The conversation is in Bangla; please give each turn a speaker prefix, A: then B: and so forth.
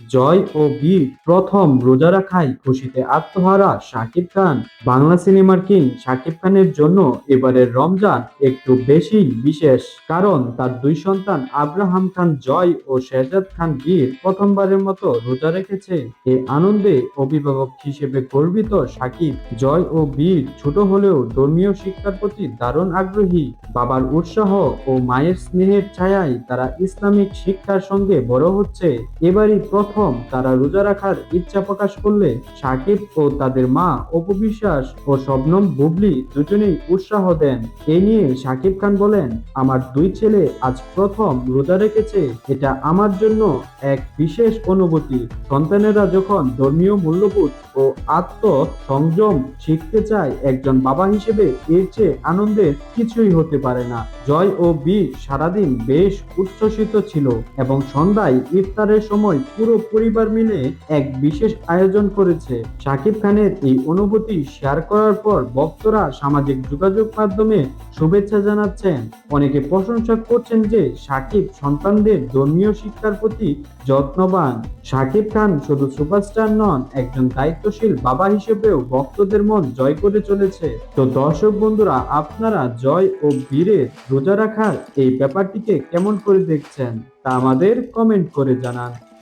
A: জয় ও বীর প্রথম রোজা রাখায় খুশিতে আত্মহারা শাকিব খান। বাংলা সিনেমার কিং শাকিব খানের জন্য এবারের রমজান একটু বেশি বিশেষ, কারণ তার দুই সন্তান আব্রাহাম খান জয় ও শেহজাদ খান বীর প্রথমবারের মতো রোজা রেখেছে। এ আনন্দে অভিভাবক হিসেবে গর্বিত শাকিব, জয় ও বীর ছোট হলেও ধর্মীয় শিক্ষার প্রতি দারুণ আগ্রহী। বাবার উৎসাহ ও মায়ের স্নেহের ছায়ায় তারা ইসলামিক শিক্ষার সঙ্গে বড় হচ্ছে। এবারই তারা রোজা রাখার ইচ্ছা প্রকাশ করলে সাকিব ও তাদের মা অপবিশ্বাস ও শবনম বুবলি দুজনেই উৎসাহ দেন। এ নিয়ে সাকিব খান বলেন, আমার দুই ছেলে আজ প্রথম রোজা রেখেছে, এটা আমার জন্য এক বিশেষ অনুভূতি। সন্তানেরা যখন ধর্মীয় মূল্যবোধ ও আত্ম সংযম শিখতে চায়, একজন বাবা হিসেবে এর চেয়ে আনন্দের কিছুই হতে পারে না। জয় ও বীর সারাদিন বেশ উচ্ছ্বসিত ছিল এবং সন্ধ্যায় ইফতারের সময় পুরো পরিবার মিলে এক বিশেষ আয়োজন করেছে। শাকিব খানের এই অনুভূতি শেয়ার করার পর ভক্তরা সামাজিক যোগাযোগ মাধ্যমে শুভেচ্ছা জানাচ্ছেন। অনেকে প্রশংসা করছেন যে সাকিব সন্তানদের ধর্মীয় শিক্ষার প্রতি যত্নবান। শাকিব খান শুধু সুপারস্টার নন, একজন দায়িত্বশীল বাবা হিসেবেও ভক্তদের মন জয় করে চলেছে। তো দর্শক বন্ধুরা, আপনারা জয় ও বীরের রোজা রাখার এই ব্যাপারটিকে কেমন করে দেখছেন তা আমাদের কমেন্ট করে জানান।